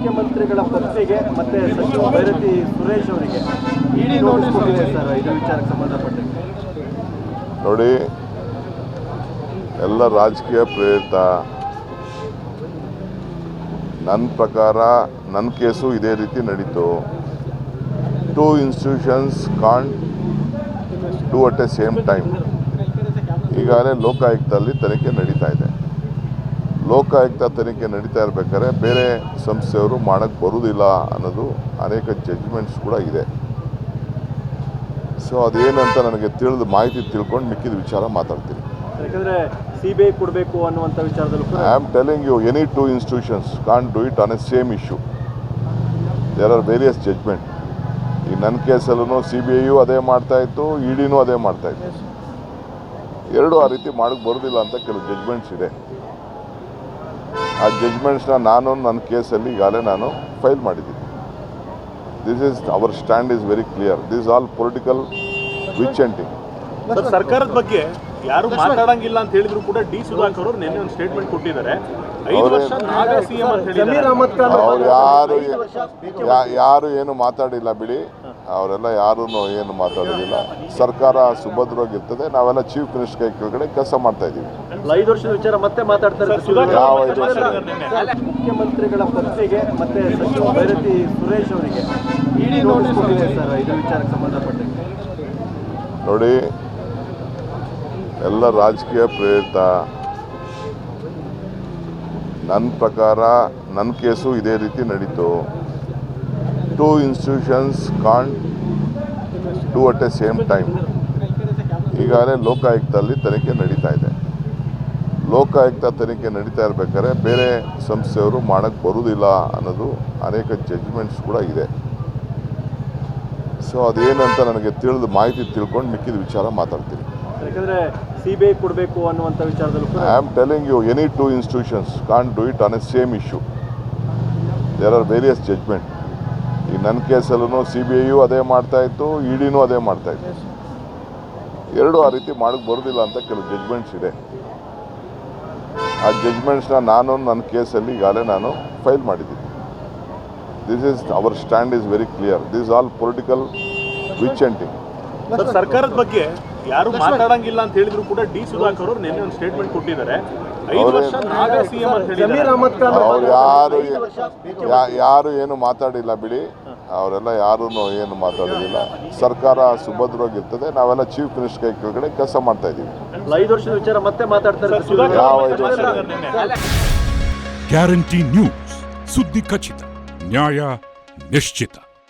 ಮುಖ್ಯಮಂತ್ರಿಗಳ ಪತ್ನಿಗೆ ಮತ್ತೆ ಸಚಿವ ಭೈರತಿ ಸುರೇಶ್ ಅವರಿಗೆ ಇಡಿ ನೋಟಿಸ್ ಕೊಟ್ಟಿದೆ ಸರ್, ಇದು ವಿಚಾರಕ್ಕೆ ಸಂಬಂಧಪಟ್ಟಂತೆ. ನೋಡಿ, ಎಲ್ಲ ರಾಜಕೀಯ ಪ್ರೇರಿತ ನನ್ನ ಪ್ರಕಾರ ನನ್ನ ಕೇಸು ಇದೇ ರೀತಿ ನಡೀತು. Two institutions can't do at a same time ಈಗಾಗಲೇ ಲೋಕಾಯುಕ್ತದಲ್ಲಿ ತನಿಖೆ ನಡೀತಾ ಇದೆ. ಲೋಕಾಯುಕ್ತ ತನಿಖೆ ನಡೀತಾ ಇರಬೇಕಾದ್ರೆ ಬೇರೆ ಸಂಸ್ಥೆಯವರು ಮಾಡಕ್ಕೆ ಬರುವುದಿಲ್ಲ ಅನ್ನೋದು ಅನೇಕ ಜಡ್ಜ್ಮೆಂಟ್ಸ್ ಕೂಡ ಇದೆ. ಸೊ ಅದೇನಂತ ನನಗೆ ತಿಳಿದು ಮಾಹಿತಿ ತಿಳ್ಕೊಂಡು ಮಿಕ್ಕಿದ ವಿಚಾರ ಮಾತಾಡ್ತೀನಿ. ಯಾಕಂದ್ರೆ ಸಿ ಬಿ ಐ ಕೊಡಬೇಕು ಅನ್ನುವಂಥ ವಿಚಾರದಲ್ಲೂ ಕೂಡ I am telling you any two institutions can do it on a same issue there are various judgment ಈ ನನ್ನ ಕೇಸಲ್ಲೂ ಸಿ ಬಿ ಐಯು ಅದೇ ಮಾಡ್ತಾ ಇತ್ತು ಇಡಿನೂ ಅದೇ ಮಾಡ್ತಾ ಇತ್ತು. ಎರಡು ಆ ರೀತಿ ಮಾಡಕ್ಕೆ ಬರೋದಿಲ್ಲ ಅಂತ ಕೆಲವು ಜಡ್ಜ್ಮೆಂಟ್ಸ್ ಇದೆ. ಆ ಜಜ್ಮೆಂಟ್ಸ್ನ ನಾನು ನನ್ನ ಕೇಸಲ್ಲಿ ಈಗಾಗಲೇ ನಾನು ಫೈಲ್ ಮಾಡಿದ್ದೀನಿ. This is our stand is very clear this all political which ending sir ಸರ್ಕಾರದ ಬಗ್ಗೆ ಯಾರು ಮಾತಾಡಂಗಿಲ್ಲ ಅಂತ ಹೇಳಿದ್ರು ಕೂಡ ಡಿ ಸುಧಾಕರ್ ಅವರು ನಿನ್ನೆ ಒಂದು ಸ್ಟೇಟ್ಮೆಂಟ್ ಕೊಟ್ಟಿದ್ದಾರೆ. ಐದು ವರ್ಷ ನಾಗ ಸಿಎಂ ಅಂತ ಹೇಳಿದ್ದಾರೆ. ಅಹಮದ್ ಅವ್ರು ಯಾರು ಯಾರು ಏನು ಮಾತಾಡಿಲ್ಲ ಬಿಡಿ. ಅವರೆಲ್ಲ ಯಾರೂ ಏನು ಮಾತಾಡೋದಿಲ್ಲ. ಸರ್ಕಾರ ಸುಭದ್ರವಾಗಿರ್ತದೆ. ನಾವೆಲ್ಲ ಚೀಫ್ ಮಿನಿಸ್ಟರ್ ಕೈ ಕೆಳಗಡೆ ಕೆಲಸ ಮಾಡ್ತಾ ಇದ್ದೀವಿ. ಐದು ವರ್ಷದ ವಿಚಾರ ಮತ್ತೆ ಮಾತಾಡ್ತಾರೆ. ಮುಖ್ಯಮಂತ್ರಿಗಳ ಪತ್ನಿಗೆ ಮತ್ತೆ ಸಚಿವ ಭೈರತಿ ಸುರೇಶ್ ಅವರಿಗೆ ಇಡಿ ನೋಟಿಸ್ ಕೊಟ್ಟಿದೆ ಸರ್ ಇದು ವಿಚಾರಕ್ಕೆ ಸಂಬಂಧಪಟ್ಟಂಗೆ. ನೋಡಿ ಎಲ್ಲ ರಾಜಕೀಯ ಪ್ರೇರಿತ ನನ್ನ ಪ್ರಕಾರ ನನ್ನ ಕೇಸು ಇದೇ ರೀತಿ ನಡೀತು. Two institutions can't do at a same time ಈಗಾಗಲೇ ಲೋಕಾಯುಕ್ತದಲ್ಲಿ ತನಿಖೆ ನಡೀತಾ ಇದೆ. ಲೋಕಾಯುಕ್ತ ತನಿಖೆ ನಡೀತಾ ಇರಬೇಕಾದ್ರೆ ಬೇರೆ ಸಂಸ್ಥೆಯವರು ಮಾಡಕ್ಕೆ ಬರುವುದಿಲ್ಲ ಅನ್ನೋದು ಅನೇಕ ಜಡ್ಜ್ಮೆಂಟ್ಸ್ ಕೂಡ ಇದೆ. ಸೊ ಅದೇನಂತ ನನಗೆ ತಿಳಿದು ಮಾಹಿತಿ ತಿಳ್ಕೊಂಡು ಮಿಕ್ಕಿದ ವಿಚಾರ ಮಾತಾಡ್ತೀನಿ. ಯಾಕಂದ್ರೆ ಸಿ ಬಿ ಐ ಕೊಡಬೇಕು ಅನ್ನುವಂಥ ವಿಚಾರದಲ್ಲೂ I am telling you any two institutions can do it on a same issue there are various judgment ಈ ನನ್ನ ಕೇಸಲ್ಲೂ ಸಿ ಬಿ ಐಯು ಅದೇ ಮಾಡ್ತಾ ಇತ್ತು ಇಡಿನೂ ಅದೇ ಮಾಡ್ತಾ ಇತ್ತು. ಎರಡು ಆ ರೀತಿ ಮಾಡಕ್ಕೆ ಬರೋದಿಲ್ಲ ಅಂತ ಕೆಲವು ಜಡ್ಜ್ಮೆಂಟ್ಸ್ ಇದೆ. ಆ ಜಜ್ಮೆಂಟ್ಸ್ನ ನಾನು ನನ್ನ ಕೇಸಲ್ಲಿ ಈಗಾಗಲೇ ನಾನು ಫೈಲ್ ಮಾಡಿದ್ದೀನಿ. This is our stand is very clear this all political which ending sir ಸರ್ಕಾರದ ಬಗ್ಗೆ ಯಾರು ಮಾತಾಡಂಗಿಲ್ಲ ಅಂತ ಹೇಳಿದ್ರು ಕೂಡ ಡಿ ಸುಧಾಕರ್ ಅವರು ನಿನ್ನೆ ಒಂದು ಸ್ಟೇಟ್ಮೆಂಟ್ ಕೊಟ್ಟಿದ್ದಾರೆ. ಅವ್ರು ಯಾರು ಯಾರು ಏನು ಮಾತಾಡಿಲ್ಲ ಬಿಡಿ. ಅವರೆಲ್ಲ ಯಾರೂ ಏನು ಮಾತಾಡೋದಿಲ್ಲ. ಸರ್ಕಾರ ಸುಭದ್ರವಾಗಿರ್ತದೆ. ನಾವೆಲ್ಲ ಚೀಫ್ ಮಿನಿಸ್ಟರ್ ಕೈ ಕೆಳಗಡೆ ಕೆಲಸ ಮಾಡ್ತಾ ಇದ್ದೀವಿ. ಗ್ಯಾರಂಟಿ ನ್ಯೂಸ್ ಸುದ್ದಿ ಖಚಿತ. ನ್ಯಾಯ ನಿಶ್ಚಿತ.